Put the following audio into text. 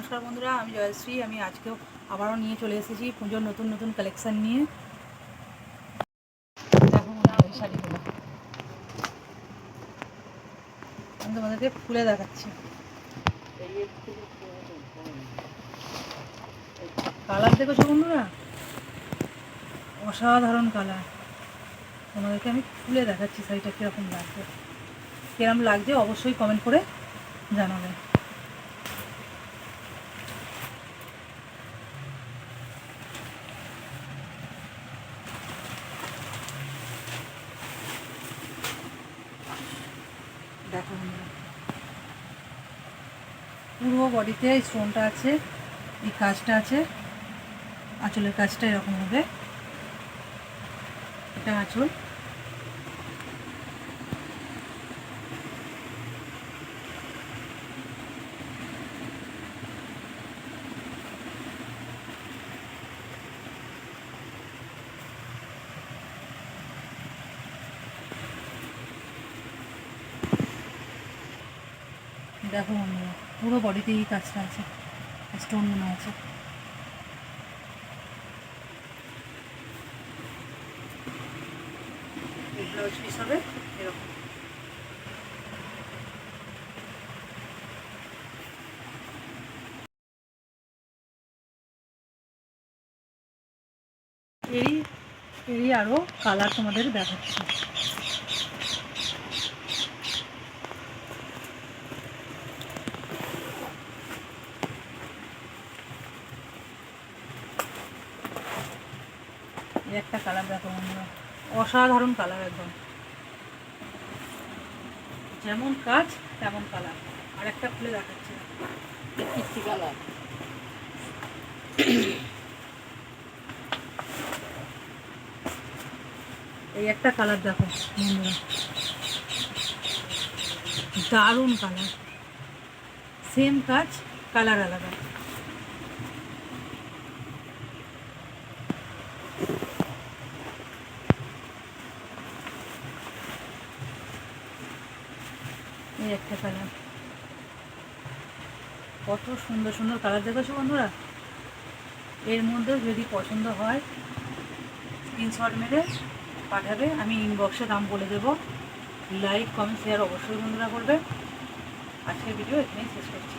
নমস্কার বন্ধুরা, আমি জয়শ্রী, আমি আজকেও আবারও নিয়ে চলে এসেছি পুজোর নতুন নতুন কালেকশন নিয়ে। দেখো হয় শাড়িগুলো আমি তোমাদেরকে খুলে দেখাচ্ছি। কালার দেখেছ বন্ধুরা? অসাধারণ কালার তোমাদেরকে আমি খুলে দেখাচ্ছি শাড়িটা কীরকম লাগবে কীরকম লাগছে অবশ্যই কমেন্ট করে জানাবে। দেখো পুরো বডিতে এই স্টোনটা আছে, এই কাজটা আছে। আঁচলের কাজটা এরকম হবে। এটা আঁচল। দেখো বন্ধুরা পুরো বডিতে এই কাজটা আছে স্টোন মনে আছে। এরই এরই আরও কালার তোমাদের দেখাচ্ছি। এই একটা কালার দেখো বন্ধুরা। অসাধারণ কালার একদম। যেমন কাজ তেমন কালার আর একটা খুলে দেখাচ্ছি। কালার এই একটা কালার দেখো বন্ধুরা। দারুণ কালার সেম কাজ কালার আলাদা। এই একটা কালার কত সুন্দর সুন্দর কালার দেখেছ বন্ধুরা। এর মধ্যে যদি পছন্দ হয় স্ক্রিনশট মেরে পাঠাবে, আমি ইনবক্সে দাম বলে দেব। লাইক কমেন্ট শেয়ার অবশ্যই বন্ধুরা করবে। আজকের ভিডিও এখানেই শেষ করছি।